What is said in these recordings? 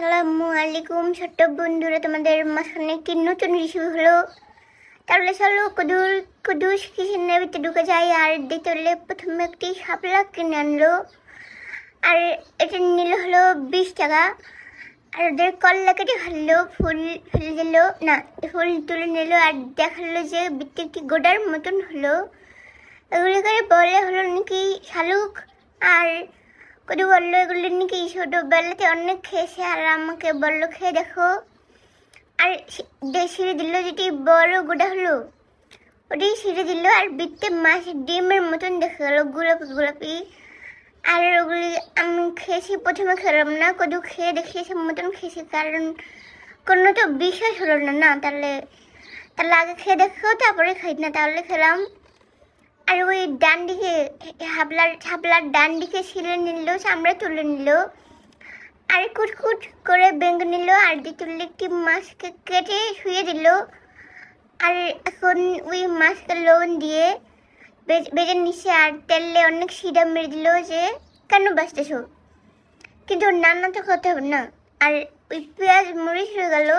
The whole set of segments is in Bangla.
আসসালামু আলাইকুম ছোট্ট বন্ধুরা, তোমাদের মাঝখানে একটি নতুন রেসিপি হলো। তাহলে চলো কুদুর, কুদুস কিচেনের ভিতরে ঢুকে যাই, আর দেখতে হলে প্রথমে একটি শাপলা কিনে আনলো। আর এটা নিল হলো বিশ টাকা। আর ওদের কল্লা কেটে ফেলল ফুল, ফেলে দিল। না, ফুল তুলে নিল আর দেখাল যে বৃত্তি একটি গোডার মতন হলো। এগুলি করে বলে হলো নাকি শালুক আর কদি বলল এগুলি নাকি ছোটোবেলাতে অনেক খেয়েছে আর আমাকে বলল খেয়ে দেখো আর ছিঁড়ে দিল যেটি বড় গোটা হলো ওটি ছিঁড়ে দিল আর বৃত্তে মাছ ডিমের মতন দেখা গেলো গোলাপি গোলাপি আর ওগুলি আমি খেয়েছি প্রথমে খেলাম না কদু খেয়ে দেখিয়েছে মতন খেয়েছি কারণ কোনো তো বিশ্বাস হলো না না তাহলে তাহলে আগে খেয়ে দেখো তারপরে খাই না তাহলে খেলাম আর ওই ডান দিকে, হাবলার হাবলার ডান দিকে ছিলে নিল, চামড়া তুলে নিল। আর কুটকুট করে বেঙ্গ নিল, আর তুললে একটি মাছকে কেটে শুয়ে দিল। আর এখন ওই মাছকে লোন দিয়ে বেজ- নিচ্ছে আর তেলে অনেক সিডা মেরে দিল যে, কেন বাঁচতেছো? কিন্তু নানা তো খেতে হবে না। আর ওই পেঁয়াজ মরিচ হয়ে গেল।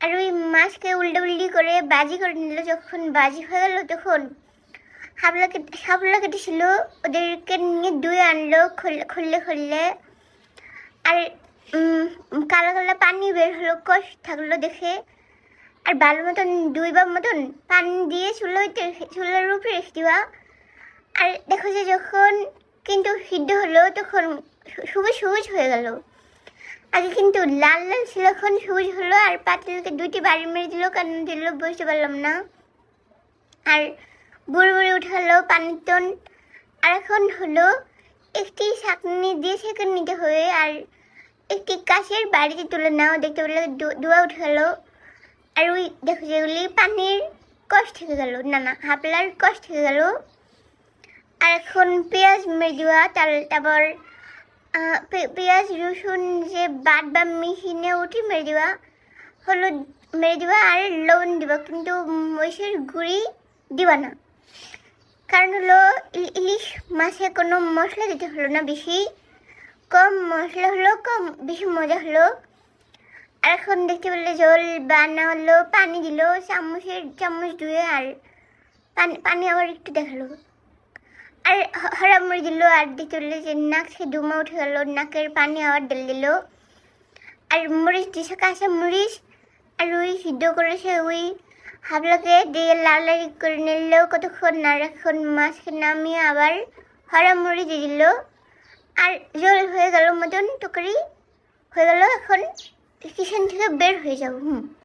আর ওই মাছকে উল্টে উল্টি করে বাজি করে নিল, যখন বাজি হয়ে গেল তখন। হাবলা কেটে হাবলা কেটেছিল ওদেরকে নিয়ে দুই আনলো খুললে খুললে খুললে। আর কালো কালো পানি বের হলো, কষ থাকল দেখে। আর ভালো মতন, দুই দুইবার মতন পানি দিয়ে চুলো চুলোর উপরে রেখে দেওয়া আর দেখো যে যখন কিন্তু সিদ্ধ হলো, তখন সবুজ সবুজ হয়ে গেল। আগে কিন্তু লাল লাল ছিল, এখন সবুজ হলো, আর পাতিলকে দুইটি বাড়ি মেরে দিল, কেন দিল বুঝতে পারলাম না। আর বুড়ে বুড়ে উঠে গেলো পানির টন। আর এখন হলো একটি শাকনি দিয়ে সেঁকে নিতে হবে। আর একটি কাশের বাড়িতে তুলে নাও, দেখতে পেলে ধোয়া উঠে গেলো আর ওই দেখো যেগুলি পানির কষ থেকে গেল। না না হাপলার কষ থেকে গেল। আর এখন পেঁয়াজ মেরে দেওয়া তার তারপর পেঁয়াজ, রসুন যে বাট বা মিশিনে উঠি মেরে দেওয়া হলুদ মেরে দেওয়া আর লবণ দেওয়া কিন্তু মহিষের গুঁড়ি দিবা না। কারণ হলো ইলিশ মাছে কোনো মশলা দিতে হলো না, বেশি কম মশলা হলো, কম বেশি মজা হলো। আর এখন দেখতে পেলে জল বানা হলো, পানি দিল, চামচের চামচ ধুয়ে আর পানি পানি আবার একটু দেখাল। আর হরামড়ি দিল, আর দেখতে পেলে যে নাক সে ধুমা উঠে গেল, নাকের পানি আবার ঢেলে দিল। আর মরিচ দিছে কাঁচা মরিচ আর ওই সিদ্ধ করেছে, ওই হাবলাকে দিয়ে লাল লাল করে নিল। কতক্ষণ না এখন মাছকে নামিয়ে আবার হরামড়ি দিয়ে দিল। আর জল হয়ে গেল মতন টুকরি। হয়ে গেল এখন কিচেন থেকে বের হয়ে যাব। হুম।